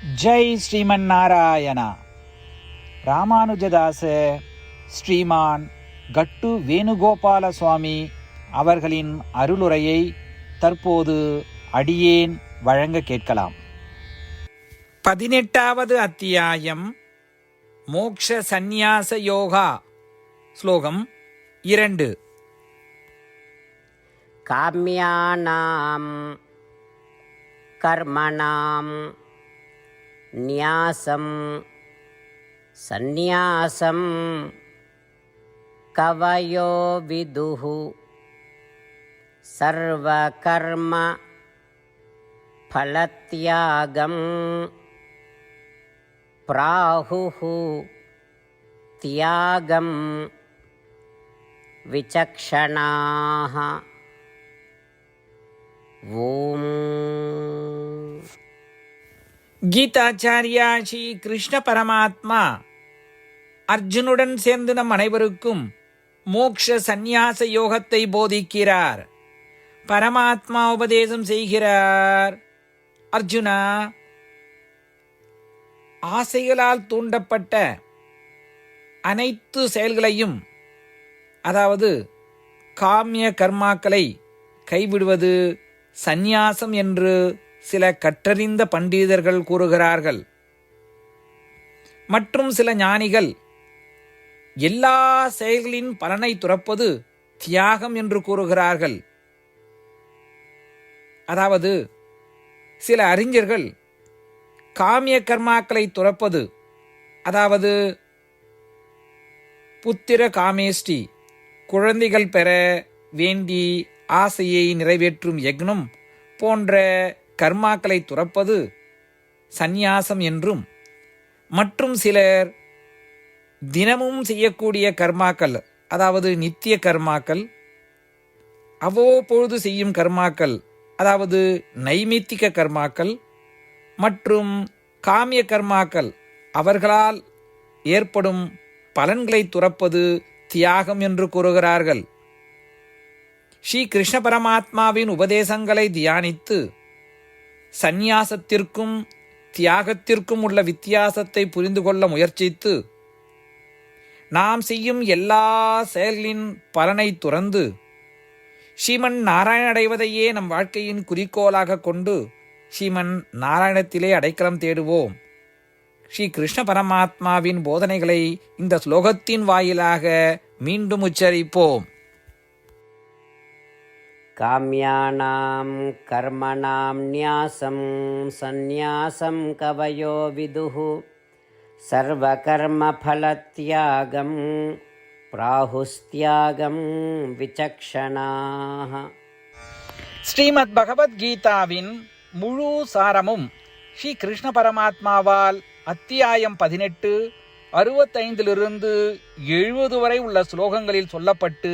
ஜெய் ஸ்ரீமன் நாராயணா. ராமானுஜதாச ஸ்ரீமான் கட்டு வேணுகோபால சுவாமி அவர்களின் அருளுரையை தற்போது அடியேன் வழங்க கேட்கலாம். பதினெட்டாவது அத்தியாயம் மோக்ஷ சந்நியாச யோகா ஸ்லோகம் இரண்டு. காமியானாம் கர்மணாம் न्यासं सन्न्यासं सर्वकर्म फलत्यागं प्राहुः त्यागं विचक्षणाः। ஓம் கீதாச்சாரியா ஸ்ரீ கிருஷ்ண பரமாத்மா அர்ஜுனுடன் சேர்ந்து நம் அனைவருக்கும் மோக்ஷ சந்நியாச யோகத்தை போதிக்கிறார். பரமாத்மா உபதேசம் செய்கிறார். அர்ஜுனா ஆசைகளால் தூண்டப்பட்ட அனைத்து செயல்களையும் அதாவது காமிய கர்மாக்களை கைவிடுவது சந்நியாசம் என்று சில கற்றறிந்த பண்டிதர்கள் கூறுகிறார்கள். மற்றும் சில ஞானிகள் எல்லா செயல்களின் பலனை துறப்பது தியாகம் என்று கூறுகிறார்கள். அதாவது சில அறிஞர்கள் காமிய கர்மாக்களை துறப்பது அதாவது புத்திர காமேஷ்டி குழந்தைகள் பெற வேண்டி ஆசையை நிறைவேற்றும் யக்னம் போன்ற கர்மாக்களை துறப்பது சந்நியாசம் என்றும் மற்றும் சிலர் தினமும் செய்யக்கூடிய கர்மாக்கள் அதாவது நித்திய கர்மாக்கள் அவ்வப்பொழுது செய்யும் கர்மாக்கள் அதாவது நைமித்திக கர்மாக்கள் மற்றும் காமிய கர்மாக்கள் அவர்களால் ஏற்படும் பலன்களை துறப்பது தியாகம் என்று கூறுகிறார்கள். ஸ்ரீ கிருஷ்ண பரமாத்மாவின் உபதேசங்களை தியானித்து சந்நியாசத்திற்கும் தியாகத்திற்கும் உள்ள வித்தியாசத்தை புரிந்து கொள்ள முயற்சித்து நாம் செய்யும் எல்லா செயலின் பலனை துறந்து ஸ்ரீமன் நாராயண அடைவதையே நம் வாழ்க்கையின் குறிக்கோளாக கொண்டு ஸ்ரீமன் நாராயணத்திலே அடைக்கலம் தேடுவோம். ஸ்ரீ கிருஷ்ண பரமாத்மாவின் போதனைகளை இந்த ஸ்லோகத்தின் வாயிலாக மீண்டும் உச்சரிப்போம். काम्यानां कर्मणां न्यासं सन्न्यासं कवयो विदुः सर्वकर्मफलत्यागं प्राहुस्त्यागं विचक्षणाः ஸ்ரீமத் பகவத்கீதாவின் முழு சாரமும் ஸ்ரீ கிருஷ்ண பரமாத்மாவால் அத்தியாயம் பதினெட்டு அறுபத்தைந்திலிருந்து எழுபது வரை உள்ள ஸ்லோகங்களில் சொல்லப்பட்டு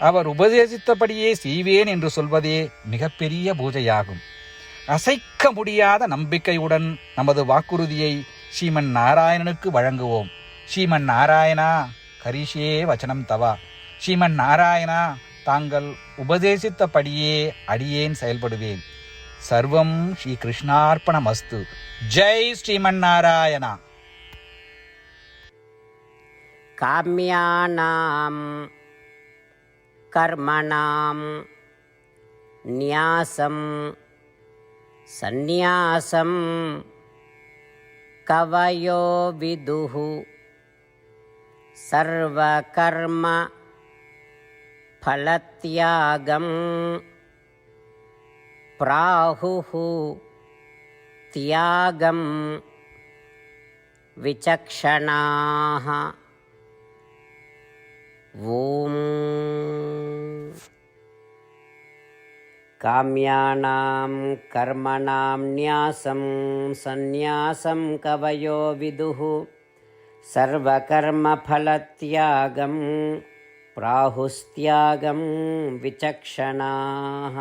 அவர் உபதேசித்தபடியே செய்வேன் என்று சொல்வதே மிகப்பெரிய பூஜையாகும். அசைக்க முடியாத நம்பிக்கையுடன் நமது வாக்குறுதியை ஸ்ரீமன் நாராயணனுக்கு வழங்குவோம். ஸ்ரீமன் நாராயணா கரிஷே வச்சனம் தவா. ஸ்ரீமன் நாராயணா தாங்கள் உபதேசித்தபடியே அடியேன் செயல்படுவேன். சர்வம் ஸ்ரீ கிருஷ்ணார்ப்பணம் அஸ்து ஜெய் ஸ்ரீமன் நாராயணா. காமியானாம். कर्मणां न्यासं। सन्न्यासं कवयो विदुः। सर्वकर्म फलत्यागं। प्राहुः त्यागं। विचक्षणाः ॐ काम्यानां कर्मणां न्यासं सन्न्यासं कवयो विदुः। सर्वकर्मफलत्यागं प्राहुस्त्यागं विचक्षणाः